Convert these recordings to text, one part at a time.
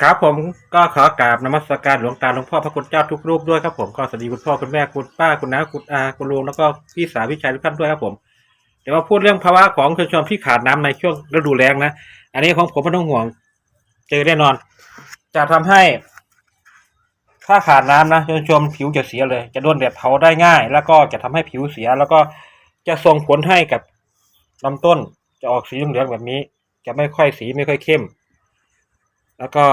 ครับผมก็ขอกราบนมัสการหลวงตาหลวงพ่อพระคุณเจ้าทุกรูปด้วยครับผมก็สวัสดีคุณพ่อคุณแม่คุณป้าคุณน้าคุณอาคุณลุงแล้วก็พี่สาวพี่ชายทุกท่านด้วยครับผมเดี๋ยวมาพูดเรื่องภาวะของชนชนที่ขาดน้ำในช่วงฤดูแล้งนะอันนี้ของผมไม่ต้องห่วง เจอแน่นอน จะทำให้ ถ้าขาดน้ำนะชนชมผิวจะเสียเลย จะโดนแดดเผาได้ง่าย แล้วก็จะทำให้ผิวเสีย แล้วก็จะส่งผลให้กับลำต้นจะออกสีเหลืองแบบนี้ จะไม่ค่อยสีไม่ค่อยเข้ม แล้วก็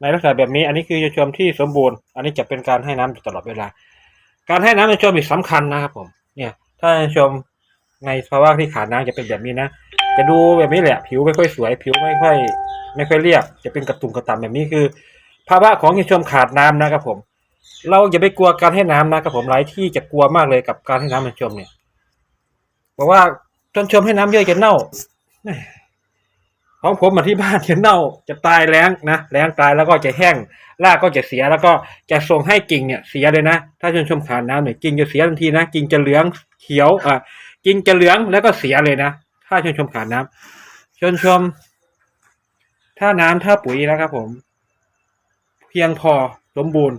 ในลักษณะแบบนี้อันนี้คือชมที่สมบูรณ์ อันนี้จะเป็นการให้น้ำอยู่ตลอดเวลา การให้น้ำในชมอีกสำคัญนะครับผม เนี่ย ถ้าชมในภาวะที่ขาดน้ำจะเป็นแบบนี้นะ จะดูแบบนี้แหละ ผิวไม่ค่อยสวย ผิวไม่ค่อย ไม่ค่อยเรียบ จะเป็นกระตุ่มกระต่ำแบบนี้คือ ภาวะของชมขาดน้ำนะครับผม เราอย่าไปกลัวการให้น้ำนะครับผมหลายที่จะกลัวมากเลยกับการให้น้ำในชมเนี่ย บอกว่าจนชมให้น้ำเยอะจะเน่า ของผมมาที่บ้านจะเน่าจะตายแรงนะแรงตายแล้วก็จะแห้งรากก็จะเสียแล้วก็จะส่งให้กิ่งเนี่ยเสียเลยนะ ถ้าชนชมขาดน้ำเนี่ยกิ่งจะเสียทันทีนะกิ่งจะเหลืองเขียวอะกิ่งจะเหลืองแล้วก็เสียเลยนะ ถ้าชนชมขาดน้ำชนชม ถ้าน้ำถ้าปุ๋ยนะครับผม เพียงพอสมบูรณ์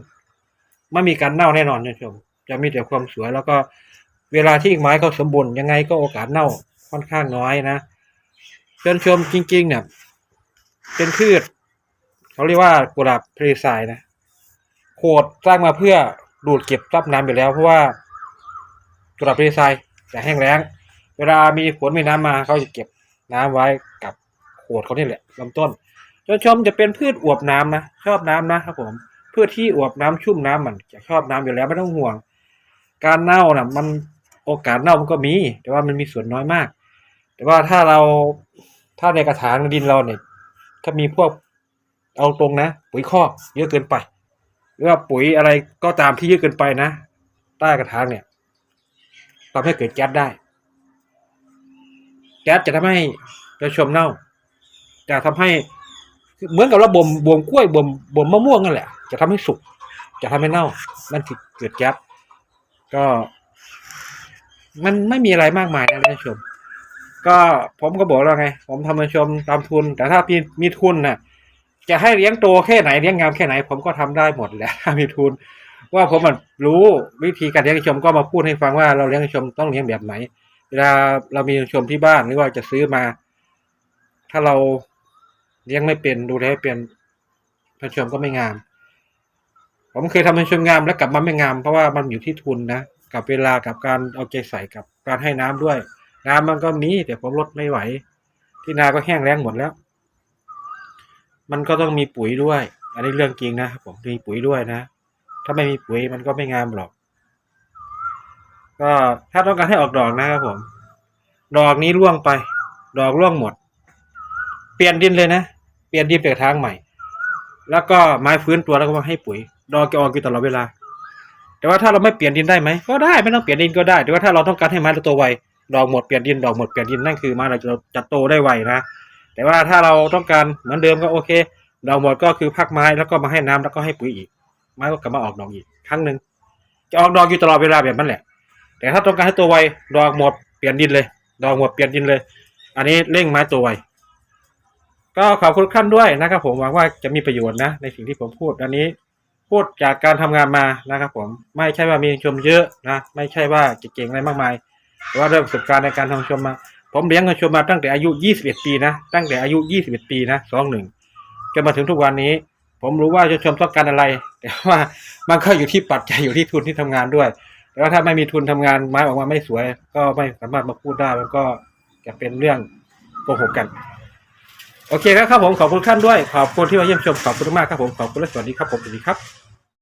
ไม่มีการเน่าแน่นอนท่านชม จะมีแต่ความสวยแล้วก็ เวลาที่ไม้เขาสมบูรณ์ยังไงก็โอกาสเน่าค่อนข้างน้อยนะ ท่านชมจริง ๆ เนี่ย เป็นพืชเขาเรียกว่ากุหลาบทะเลทรายนะโขดสร้างมาเพื่อดูดเก็บรับน้ำอยู่แล้ว เพราะว่ากุหลาบทะเลทรายจะแห้งแล้ง เวลามีฝนมีน้ำมาเขาจะเก็บน้ำไว้กับโขดเขานี่แหละลำต้นท่านชมจะเป็นพืชอวบน้ำนะชอบน้ำนะครับผมพืชที่อวบน้ำชุ่มน้ำมันจะชอบน้ำอยู่แล้วไม่ต้องห่วง การเน่าน่ะ มันโอกาสเน่ามันก็มี แต่ว่ามันมีส่วนน้อยมาก แต่ว่าถ้าเรา ถ้าในกระถางดินเราเนี่ยถ้ามีพวกเอาตรงนะ ปุ๋ยคอกเยอะเกินไป หรือว่าปุ๋ยอะไรก็ตามที่เยอะเกินไปนะ ใต้กระถางเนี่ยทำให้เกิดแก๊สได้ แก๊สจะทำให้กระชมเน่า จะทำให้เหมือนกับเราบ่มบ่มกล้วยบ่มบ่มมะม่วงนั่นแหละ จะทำให้สุก จะทำให้เน่ามันคือเกิดแก๊สก็ มันไม่มีอะไรมากมายนะท่านผู้ชม ก็ผมก็บอกแล้วไง ผมทำมาชมตามทุน แต่ถ้ามีมีทุนน่ะ จะให้เลี้ยงโตแค่ไหนเลี้ยงงามแค่ไหน ผมก็ทำได้หมดแหละถ้ามีทุน ว่าผมมันรู้วิธีการเลี้ยงชมก็มาพูดให้ฟังว่าเราเลี้ยงชมต้องเลี้ยงแบบไหน เวลาเรามีชมที่บ้านหรือว่าจะซื้อมา ถ้าเราเลี้ยงไม่เป็นดูแลไม่เป็นพันชมก็ไม่งาม ผมเคยทำพันชมงามแล้วกลับมาไม่งามเพราะว่ามันอยู่ที่ทุนนะกับเวลากับการเอาใจใส่กับการให้น้ำด้วย น้ำมันก็มีแต่ผมลดไม่ไหว ที่นาก็แห้งแล้งหมดแล้ว มันก็ต้องมีปุ๋ยด้วย อันนี้เรื่องจริงนะครับผมมีปุ๋ยด้วยนะ ถ้าไม่มีปุ๋ยมันก็ไม่งามหรอก ก็ถ้าต้องการให้ออกดอกนะครับผม ดอกนี้ร่วงไป ดอกร่วงหมด เปลี่ยนดินเลยนะ เปลี่ยนดินไปกระถางใหม่ แล้วก็ไม้ฟื้นตัวแล้วก็มาให้ปุ๋ย ดอกจะออกอยู่ตลอดเวลา แต่ว่าถ้าเราไม่เปลี่ยนดินได้ไหมก็ได้ไม่ต้องเปลี่ยนดินก็ได้ แต่ว่าถ้าเราต้องการให้ไม้เราโตไว ดอกหมดเปลี่ยนดินดอกหมดเปลี่ยนดินนั่นคือไม้เราจะจะโตได้ไวนะ แต่ว่าถ้าเราต้องการเหมือนเดิมก็โอเค ดอกหมดก็คือพักไม้แล้วก็มาให้น้ำแล้วก็ให้ปุ๋ยอีก ไม้ก็กลับมาออกดอกอีกครั้งหนึ่งจะออกดอกอยู่ตลอดเวลาแบบนั้นแหละ แต่ถ้าต้องการให้ตัวไวดอกหมดเปลี่ยนดินเลย ดอกหมดเปลี่ยนดินเลย อันนี้เร่งไม้ตัวไวก็ขอบคุณทุกท่านด้วยนะครับผมหวังว่าจะมีประโยชน์นะ ในสิ่งที่ผมพูดอันนี้พูดจากการทำงานมานะครับผมไม่ใช่ว่ามีชมเยอะนะ ไม่ใช่ว่าจะเก่งอะไรมากมาย ว่าด้วยประสบการณ์ในการทำชมมา ผมเลี้ยงชมมาตั้งแต่อายุ 21 ปีนะ ตั้งแต่อายุ 21 ปีนะสองหนึ่งจนมาถึงทุกวันนี้ ผมรู้ว่าชมต้องการอะไร แต่ว่ามันก็อยู่ที่ปัจจัยอยู่ที่ทุนที่ทำงานด้วย แต่ว่าถ้าไม่มีทุนทำงานไม้ออกมาไม่สวย ก็ไม่สามารถมาพูดได้มันก็จะเป็นเรื่องโกหกกัน โอเคครับครับผมขอบคุณท่านด้วย ขอบคุณที่มาเยี่ยมชมขอบคุณมากครับผมขอบคุณและสวัสดีครับผมสวัสดีครับ